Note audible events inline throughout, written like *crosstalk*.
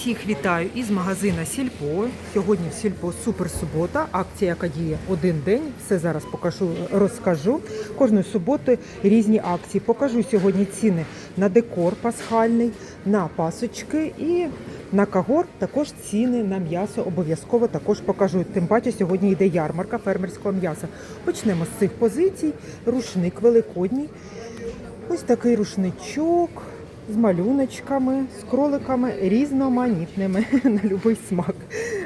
Всіх вітаю із магазина Сільпо. Сьогодні в Сільпо Супер Субота. Акція, яка діє один день. Все зараз покажу, розкажу. Кожної суботи різні акції. Покажу сьогодні ціни на декор пасхальний, на пасочки і на кагор. Також ціни на м'ясо. Обов'язково також покажу. Тим паче сьогодні йде ярмарка фермерського м'яса. Почнемо з цих позицій. Рушник великодній. Ось такий рушничок з малюночками, з кроликами різноманітними *laughs* на будь-який смак.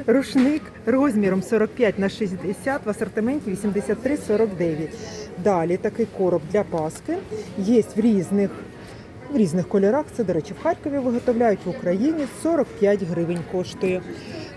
Рушник розміром 45 на 60 в асортименті 83,49. Далі такий короб для паски. Є в різних в різних кольорах. Це, до речі, в Харкові виготовляють в Україні 45 гривень коштує.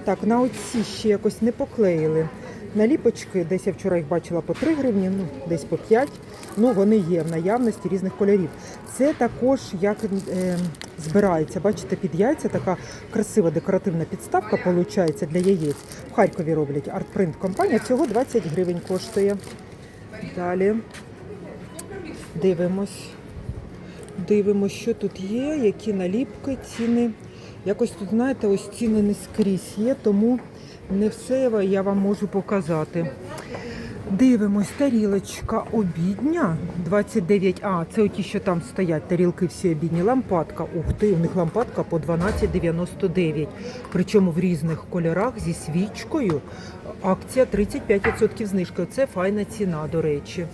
Так, на оці ще якось не поклеїли. Наліпочки, десь я вчора їх бачила по 3 гривні, ну десь по 5. Ну вони є в наявності різних кольорів. Це також як е, збирається. Бачите, під яйця така красива декоративна підставка виходить для яєць. В Харкові роблять артпринт компанія. Всього 20 гривень коштує. Далі дивимось. Дивимось, що тут є, які наліпки, ціни. Якось тут, знаєте, ось ціни не скрізь є, тому не все я вам можу показати. Дивимось, тарілочка обідня 29. А, це оті, що там стоять, тарілки всі обідні. Лампадка. Ух ти, у них лампадка по 12,99. Причому в різних кольорах зі свічкою. Акція 35% знижки. Це файна ціна, до речі.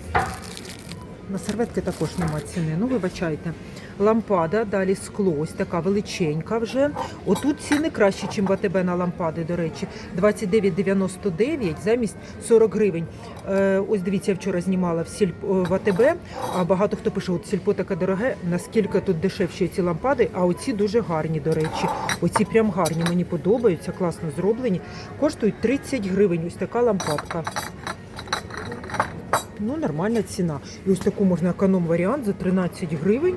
На серветки також нема ціни. Ну, вибачайте. Лампада, далі скло, ось така величенька вже. Отут ціни краще, ніж в АТБ на лампади, до речі. 29,99 замість 40 гривень. Е, ось дивіться, я вчора знімала в, сільп... в АТБ, а багато хто пише, от сільпо таке дороге, наскільки тут дешевші ці лампади, а оці дуже гарні, до речі. Оці прям гарні, мені подобаються, класно зроблені. Коштують 30 гривень, ось така лампадка. Ну, нормальна ціна. І ось таку можна економ-варіант за 13 гривень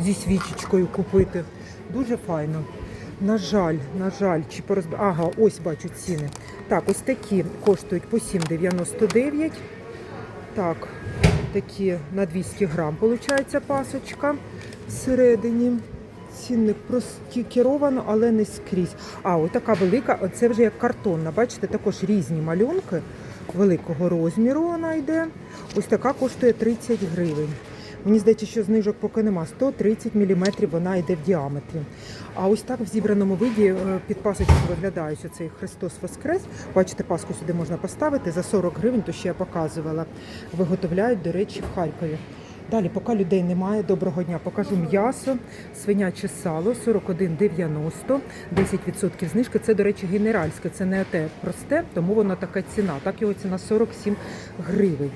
зі свічечкою купити. Дуже файно. На жаль, на жаль, чи порозб... Ага, ось бачу ціни. Так, ось такі коштують по 7,99. Так, такі на 200 грам, виходить, пасочка всередині. Цінник простікеровано, але не скрізь. А, ось така велика, це вже як картонна. Бачите, також різні малюнки великого розміру вона йде. Ось така коштує 30 гривень. Мені здається, що знижок поки нема. 130 мм вона йде в діаметрі. А ось так в зібраному виді е, під пасочку виглядає цей Христос Воскрес. Бачите, паску сюди можна поставити за 40 гривень, то ще я показувала. Виготовляють, до речі, в Харкові. Далі, поки людей немає, доброго дня, покажу м'ясо, свиняче сало 41,90, 10% знижки. Це, до речі, генеральське, це не те просте, тому воно така ціна. Так його ціна 47 гривень.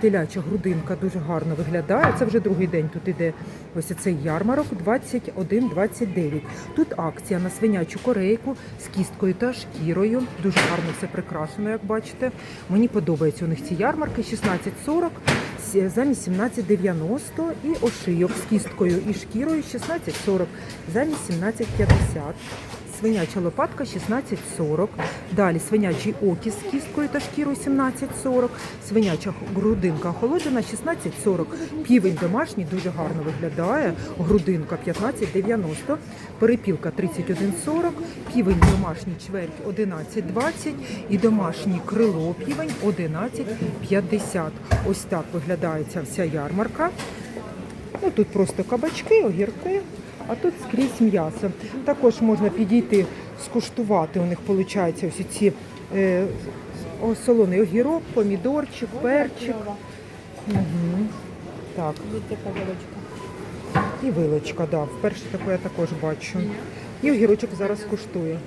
Теляча грудинка дуже гарно виглядає. Це вже другий день тут іде ось цей ярмарок 21,29. Тут акція на свинячу корейку з кісткою та шкірою. Дуже гарно все прикрашено, як бачите. Мені подобаються у них ці ярмарки 16,40 замість 17,90 і ошийок з кісткою і шкірою 16,40 замість 17,50. Свиняча лопатка 16,40. Далі свинячий окіс з кісткою та шкірою 17,40. Свиняча грудинка охолоджена 16,40. Півень домашній дуже гарно виглядає. Грудинка 15,90. Перепілка 31,40. Півень домашній чверть 11,20. І домашній крило півень 11,50. Ось так виглядає ця вся ярмарка. Ну, тут просто кабачки, огірки, а тут скрізь м'ясо. Також можна підійти, скуштувати. У них виходить ось ці е, солоний огірок, помідорчик, перчик. Угу. Так, і вилочка, да. Вперше таку я також бачу. І огірочок зараз коштує.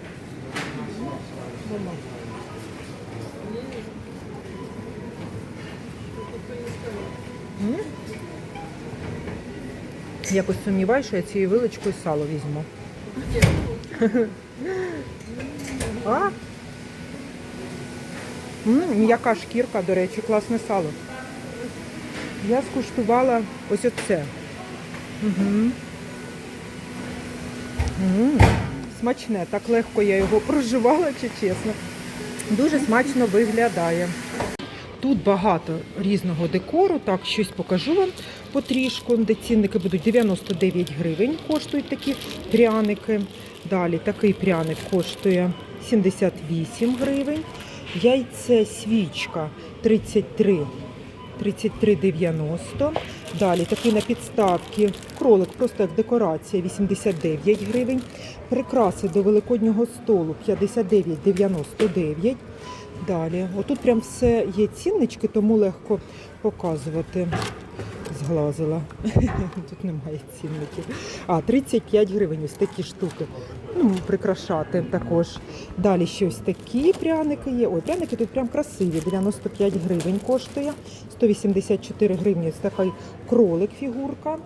М? Якось сумніваюся, що я цією вилочкою сало візьму. А? М'яка шкірка, до речі, класне сало. Я скуштувала ось оце. Угу. Смачне, так легко я його проживала, чи чесно. Дуже смачно виглядає. Тут багато різного декору, так щось покажу вам потрішку, де цінники будуть 99 гривень, коштують такі пряники. Далі такий пряник коштує 78 гривень. Яйце свічка 33 33,90. Далі такий на підставки кролик, просто як декорація 89 гривень. Прикраси до великоднього столу 59,99. Далі, отут прям все є ціннички, тому легко показувати. Зглазила. *laughs* Тут немає цінників. А, 35 гривень ось такі штуки. Ну, прикрашати також. Далі ще ось такі пряники є. Ой, пряники тут прям красиві. 95 гривень коштує. 184 гривні ось такий кролик фігурка.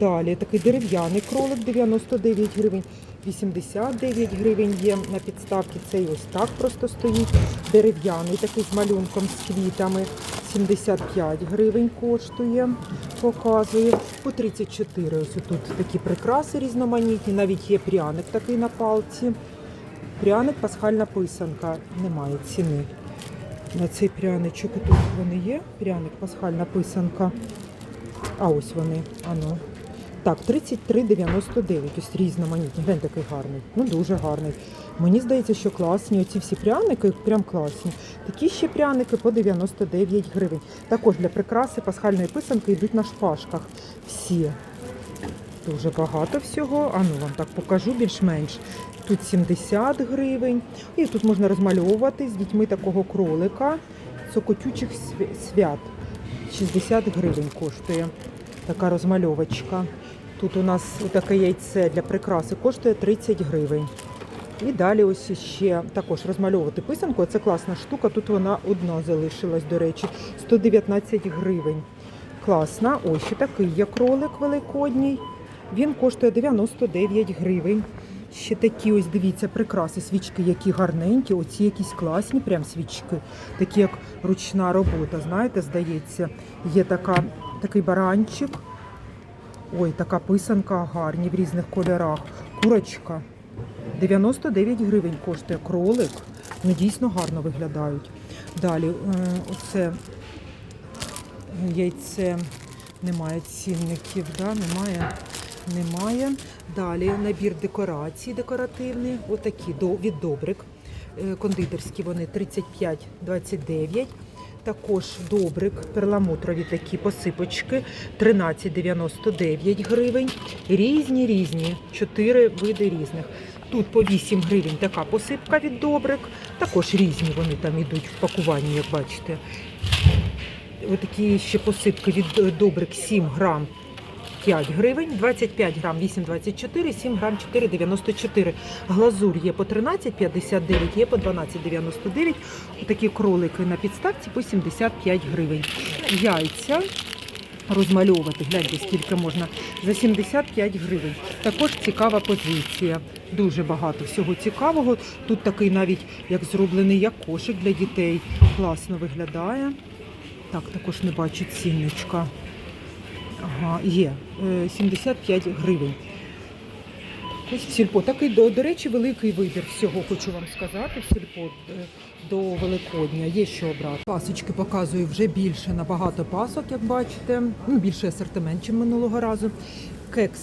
Далі такий дерев'яний кролик 99 гривень. 89 гривень є на підставці. Цей ось так просто стоїть. Дерев'яний такий з малюнком з квітами. 75 гривень коштує, показує. По 34 ось тут такі прикраси різноманітні. Навіть є пряник такий на палці. Пряник, пасхальна писанка. Немає ціни. На цей пряничок тут вони є. Пряник, пасхальна писанка. А ось вони. Ано. Так, 33,99. Ось різноманітні. Глянь, такий гарний. Ну дуже гарний. Мені здається, що класні. Оці всі пряники прям класні. Такі ще пряники по 99 гривень. Також для прикраси пасхальної писанки йдуть на шпажках. Всі. Дуже багато всього. А ну вам так покажу більш-менш. Тут 70 гривень. І тут можна розмальовувати з дітьми такого кролика. Цокотючих свят. 60 гривень коштує така розмальовочка. Тут у нас таке яйце для прикраси коштує 30 гривень. І далі ось ще також розмальовувати писанку. Це класна штука. Тут вона одна залишилась, до речі, 119 гривень. Класна. Ось ще такий є кролик великодній. Він коштує 99 гривень. Ще такі ось дивіться, прикраси, свічки, які гарненькі. Оці якісь класні прям свічки, такі як ручна робота. Знаєте, здається, є така, такий баранчик. Ой, така писанка гарні в різних кольорах. Курочка. 99 гривень коштує кролик. Ну, дійсно гарно виглядають. Далі, е, оце яйце немає цінників, да? немає. Немає. Далі набір декорацій декоративний. Отакі від добрик. Е, Кондитерські вони 35,29. Також добрик, перламутрові такі посипочки 13,99 гривень. Різні, різні, 4 види різних. Тут по 8 гривень така посипка від добрик. Також різні вони там йдуть в пакуванні, як бачите. Отакі ще посипки від е, добрик 7 грам 5 гривень, 25 грам 8,24, 7 грам 4,94. Глазур є по 13,59, є по 12,99. Такі кролики на підставці по 75 гривень. Яйця розмальовувати, гляньте, скільки можна, за 75 гривень. Також цікава позиція. Дуже багато всього цікавого. Тут такий навіть як зроблений як кошик для дітей. Класно виглядає. Так, також не бачу цінничка. Ага, є. Е, 75 гривень. Ось в сільпо. Такий, до, до речі, великий вибір всього, хочу вам сказати, сільпо е, до Великодня. Є що обрати. Пасочки показую вже більше, набагато пасок, як бачите. Ну, більший асортимент, ніж минулого разу. Кекс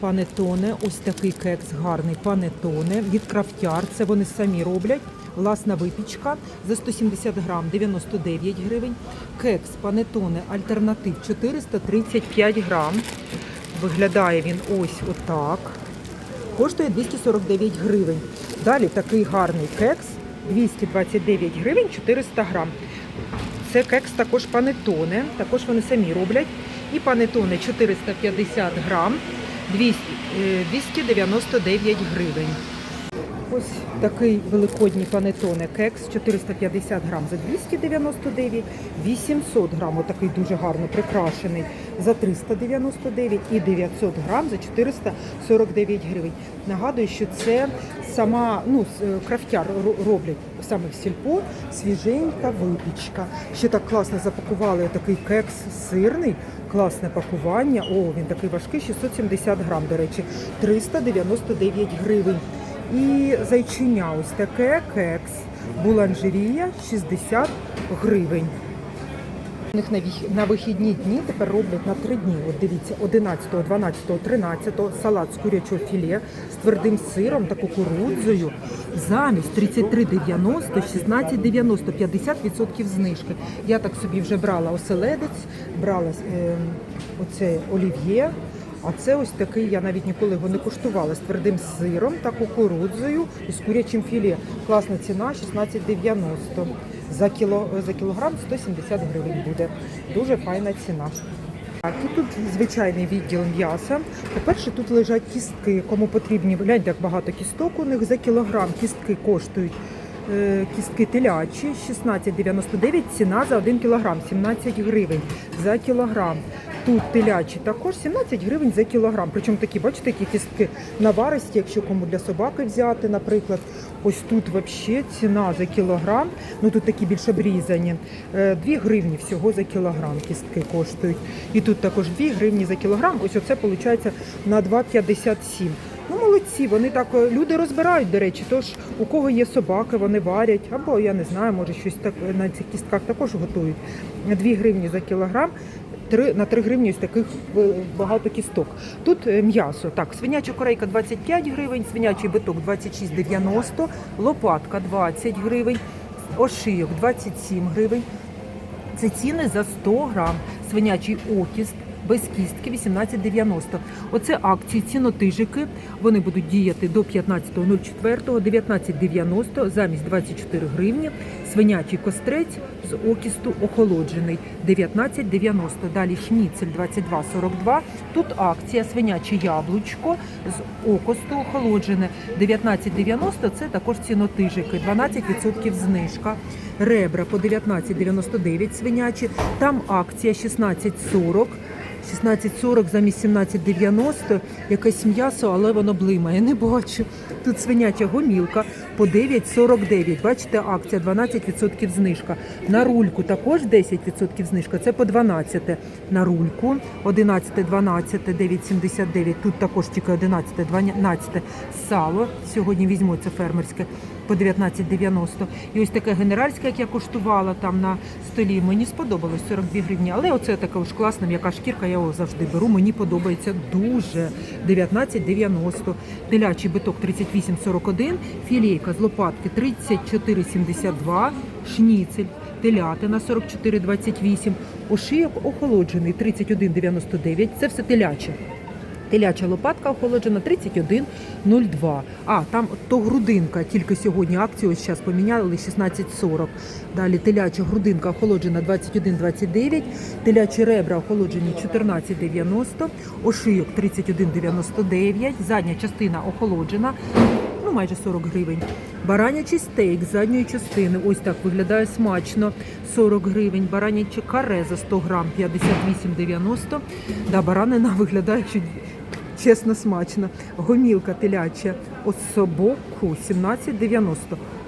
панетоне. Ось такий кекс гарний панетоне від крафтяр. Це вони самі роблять. Власна випічка за 170 грам 99 гривень. Кекс панетоне альтернатив 435 грам. Виглядає він ось отак. Коштує 249 гривень. Далі такий гарний кекс 229 гривень 400 грам. Це кекс також панетоне. Також вони самі роблять. І панетоне 450 грам 200, е, 299 гривень. Ось такий великодній панетоне кекс 450 грам за 299, 800 грам, отакий дуже гарно прикрашений за 399 і 900 грам за 449 гривень. Нагадую, що це сама ну, е, крафтяр роблять саме в сільпо, свіженька випічка. Ще так класно запакували такий кекс сирний, класне пакування. О, він такий важкий, 670 грам, до речі, 399 гривень. І зайчиня ось таке кекс. Буланжерія 60 гривень. У них на, вихідні дні тепер роблять на три дні. От дивіться, 11, 12, 13 салат з курячого філе з твердим сиром та кукурудзою. Замість 33,90, 16,90, 50% знижки. Я так собі вже брала оселедець, брала е, оце олів'є. А це ось такий, я навіть ніколи його не куштувала з твердим сиром та кукурудзою і з курячим філе. Класна ціна 16,90. За, кіло, за кілограм 170 гривень буде. Дуже файна ціна. Так, і тут звичайний відділ м'яса. По-перше, тут лежать кістки. Кому потрібні, гляньте, як багато кісток у них за кілограм. Кістки коштують. Е, Кістки телячі 16,99, ціна за 1 кілограм, 17 гривень за кілограм. Тут телячі також 17 гривень за кілограм. Причому такі, бачите, які кістки наваристі, якщо кому для собаки взяти, наприклад. Ось тут взагалі ціна за кілограм, ну тут такі більш обрізані. 2 гривні всього за кілограм кістки коштують. І тут також 2 гривні за кілограм. Ось оце виходить на 2,57. Ну, молодці, вони так е, люди розбирають, до речі. Тож у кого є собаки, вони варять, або я не знаю, може щось так на цих кістках також готують. 2 гривні за кілограм. Три, на 3 гривні ось таких е, багато кісток. Тут е, м'ясо. Так, свиняча корейка 25 гривень, свинячий биток 26,90, лопатка 20 гривень, ошийок 27 гривень. Це ціни за 100 грам. Свинячий окіст без кістки 18,90. Оце акції цінотижики. Вони будуть діяти до 15.04, 19,90 замість 24 гривні. Свинячий кострець з окісту охолоджений 19,90. Далі шніцель 22,42. Тут акція свиняче яблучко з окосту охолоджене 19,90. Це також цінотижики, 12% знижка. Ребра по 19,99 свинячі. Там акція 16,40. 16,40 замість 17,90. Якесь м'ясо, але воно блимає. Не бачу. Тут свиняча гомілка по 9,49. Бачите, акція 12% знижка. На рульку також 10% знижка. Це по 12 на рульку. 11, 12, 9,79. Тут також тільки 11, 12 сало. Сьогодні візьму це фермерське по 19,90. І ось таке генеральське, як я коштувала там на столі. Мені сподобалось 42 гривні. Але оце таке ж класна м'яка шкірка, я його завжди беру. Мені подобається дуже. 19,90. Телячий биток 38,41. Філейка з лопатки 34,72. Шніцель. Телятина 44,28. Ошийок охолоджений 31,99. Це все теляче. Теляча лопатка охолоджена 31,02. А, там то грудинка, тільки сьогодні акцію ось зараз поміняли 16,40. Далі теляча грудинка охолоджена 21,29. Телячі ребра охолоджені 14,90. Ошийок 31,99. Задня частина охолоджена. Ну, майже 40 гривень. Баранячий стейк з задньої частини. Ось так виглядає смачно. 40 гривень. Бараняче каре за 100 грам 58,90. Да, баранина виглядає чесно смачно. Гомілка теляча особоку 17,90.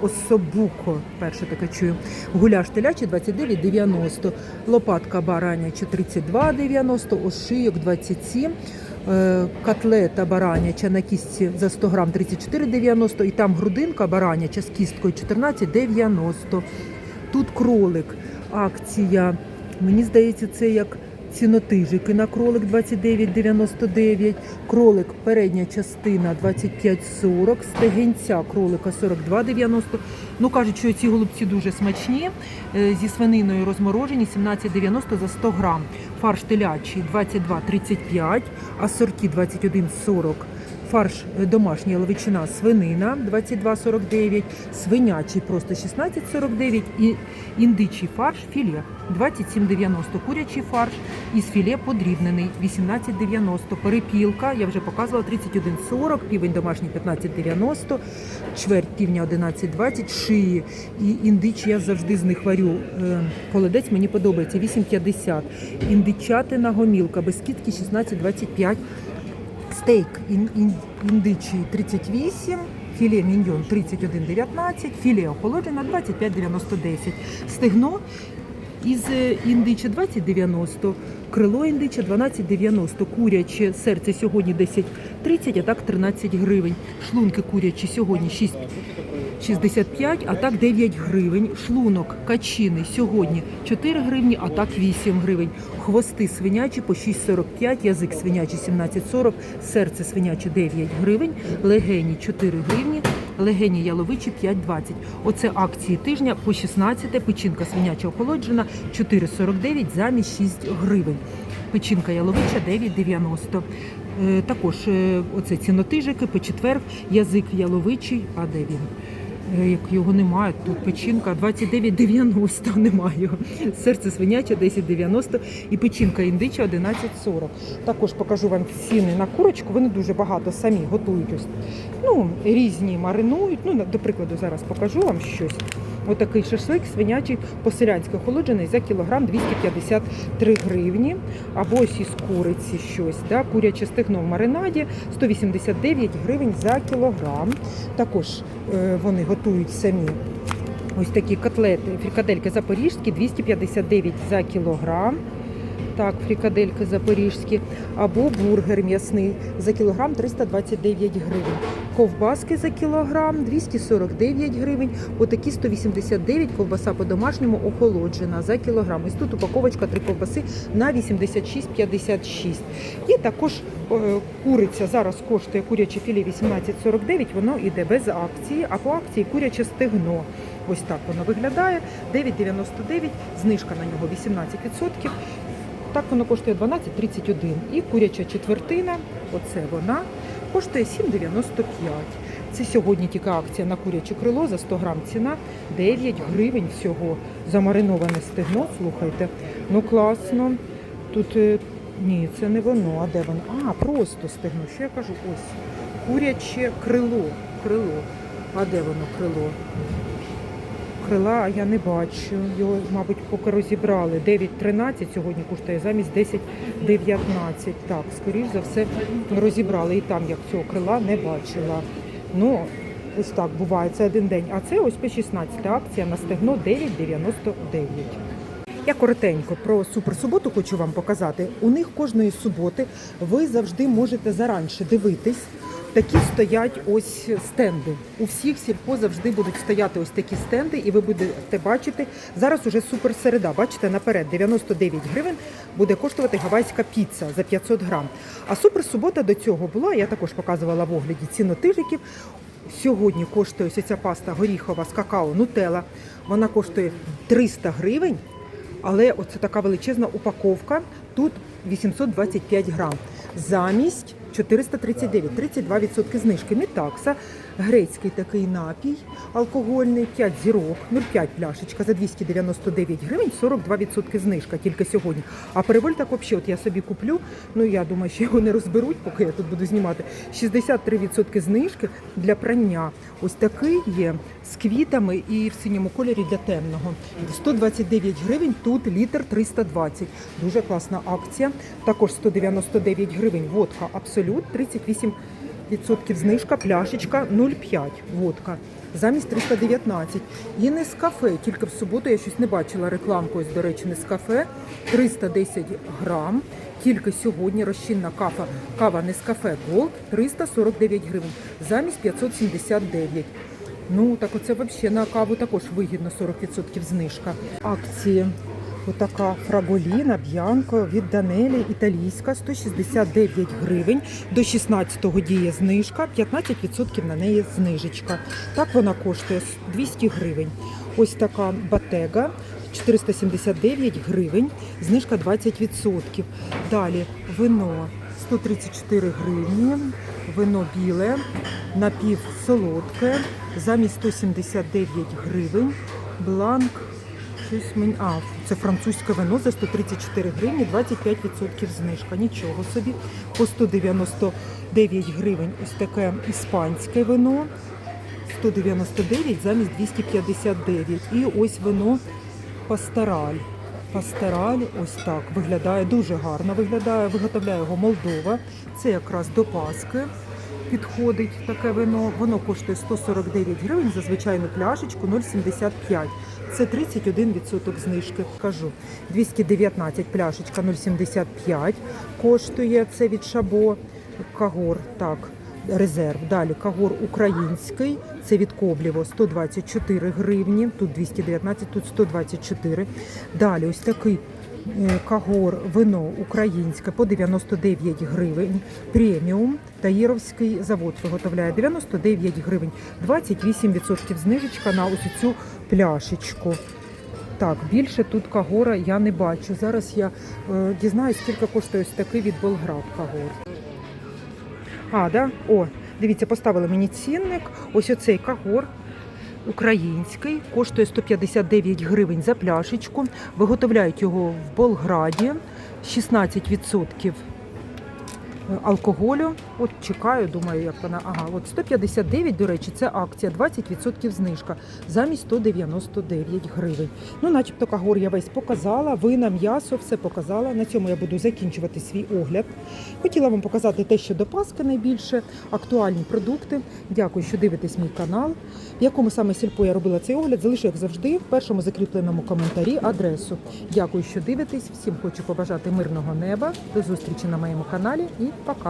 Особуко, перше таке чую. Гуляш телячий 29,90. Лопатка бараняча 32,90. Ошийок 27. Е, Котлета бараняча на кістці за 100 грам 34,90. І там грудинка бараняча з кісткою 14,90. Тут кролик. Акція. Мені здається, це як цінотижики на кролик 29,99. Кролик передня частина 25,40. Стегенця кролика 42,90. Ну кажуть, що ці голубці дуже смачні. Е, Зі свининою розморожені 17,90 за 100 грам. Фарш телячий 22,35, асорті 21,40. Фарш е, домашній яловичина свинина 22,49, свинячий просто 16,49 і індичий фарш філе 27,90, курячий фарш із філе подрібнений 18,90, перепілка, я вже показувала 31,40, півень домашній 15,90, чверть півня 11,20, шиї і індичі я завжди з них варю. Е, Холодець мені подобається 8,50, індичатина гомілка без кітки 16,25. Стейк ін, ін, індичий 38, філе міньйон 31,19, філе охолоджена 25,90-10. Стегно із е, індича 20,90, крило індича 12,90, куряче серце сьогодні 10,30, а так 13 гривень. Шлунки курячі сьогодні 6 65, а так 9 гривень. Шлунок качини сьогодні 4 гривні, а так 8 гривень. Хвости свинячі по 6,45, язик свинячий 17,40, серце свиняче 9 гривень, легені 4 гривні, легені яловичі 5,20. Оце акції тижня по 16, печінка свиняча охолоджена 4,49 замість 6 гривень. Печінка яловича 9,90. Е, Також е, оце цінотижики по четвер, язик яловичий, а де він? Е, Як його немає, тут печінка 29,90 *laughs* немає. Серце свиняче 10,90 і печінка індича 11,40. Також покажу вам ціни на курочку. Вони дуже багато самі готують ось. Ну, різні маринують. Ну, до прикладу, зараз покажу вам щось. Отакий шашлик свинячий по-селянськи охолоджений за кілограм 253 гривні. Або ось із куриці щось. Да? Куряче стегно в маринаді 189 гривень за кілограм. Також е, вони готують самі. Ось такі котлети, фрикадельки запорізькі 259 за кілограм. Так, фрикадельки запорізькі. Або бургер м'ясний за кілограм 329 гривень. Ковбаски за кілограм 249 гривень. Отакі 189 ковбаса по-домашньому охолоджена за кілограм. Ось тут упаковочка три ковбаси на 86,56. І також е, куриця зараз коштує куряче філе 18,49, воно йде без акції, а по акції куряче стегно. Ось так воно виглядає. 9,99, знижка на нього 18%. Так воно коштує 12,31. І куряча четвертина, оце вона, коштує 7,95. Це сьогодні тільки акція на куряче крило за 100 грам ціна 9 гривень всього. Замариноване стегно, слухайте. Ну класно. Тут е, ні, це не воно. А де воно? А, просто стегно. Що я кажу? Ось. Куряче крило. Крило. А де воно крило? Крила я не бачу. Його, мабуть, поки розібрали. 9,13 сьогодні коштує замість 10,19. Так, скоріш за все, розібрали. І там як цього крила не бачила. Ну, ось так буває. Це один день. А це ось по 16 акція на стегно 9,99. Я коротенько про суперсуботу хочу вам показати. У них кожної суботи ви завжди можете заранше дивитись. Такі стоять ось стенди. У всіх сільпо завжди будуть стояти ось такі стенди, і ви будете бачити. Зараз уже суперсереда. Бачите, наперед 99 гривень буде коштувати гавайська піца за 500 грам. А суперсубота до цього була. Я також показувала в огляді цінотижиків. Сьогодні коштує ось ця паста горіхова з какао Нутелла. Вона коштує 300 гривень. Але оце така величезна упаковка. Тут 825 грам. Замість 439, 32% знижки. Мітакса, грецький такий напій алкогольний, 5 зірок, 0,5 пляшечка за 299 гривень, 42% знижка тільки сьогодні. А перевольтак взагалі, от я собі куплю, ну я думаю, що його не розберуть, поки я тут буду знімати. 63% знижки для прання. Ось такий є з квітами і в синьому кольорі для темного. 129 гривень, тут літр 320. Дуже класна акція. Також 199 гривень водка Абсолют, 38 відсотків знижка, пляшечка 0,5 водка. Замість 319. І не з кафе, тільки в суботу я щось не бачила рекламку, ось, до речі, не з кафе. 310 грам. Тільки сьогодні розчинна кава, кава не з кафе Gold 349 гривень, замість 579. Ну, так оце взагалі на каву також вигідно 40% знижка. Акції. Отака фраголіна Б'янко від Данелі італійська 169 гривень. До 16-го діє знижка, 15% на неї знижечка. Так вона коштує 200 гривень. Ось така батега 479 гривень, знижка 20%. Далі вино 134 гривні, вино біле, напівсолодке, замість 179 гривень, бланк Щось мені. А, це французьке вино за 134 гривні, 25% знижка. Нічого собі. По 199 гривень ось таке іспанське вино. 199 замість 259. І ось вино пастораль. Пастораль ось так виглядає дуже гарно. Виглядає, виготовляє його Молдова. Це якраз до Паски підходить таке вино. Воно коштує 149 гривень за звичайну пляшечку 0,75. Це 31% знижки. Кажу, 219 пляшечка 0,75 коштує. Це від Шабо Кагор. Так, резерв. Далі кагор український, це від Коблєво 124 гривні, тут 219, тут 124. Далі ось такий е, кагор вино українське по 99 гривень. Преміум Таїровський завод виготовляє 99 гривень. 28% знижечка на ось цю пляшечку. Так, більше тут кагора я не бачу. Зараз я е, дізнаюсь, скільки коштує ось такий від Болград кагор. А, да? О, дивіться, поставили мені цінник. Ось оцей кагор. Український коштує 159 гривень за пляшечку. Виготовляють його в Болграді. 16% алкоголю. От чекаю, думаю, як вона. Ага, от 159, до речі, це акція, 20% знижка замість 199 гривень. Ну, начебто, кагор я весь показала, вина, м'ясо, все показала. На цьому я буду закінчувати свій огляд. Хотіла вам показати те, що до Паски найбільше, актуальні продукти. Дякую, що дивитесь мій канал. В якому саме сільпо я робила цей огляд, залишу, як завжди, в першому закріпленому коментарі адресу. Дякую, що дивитесь. Всім хочу побажати мирного неба. До зустрічі на моєму каналі і пока.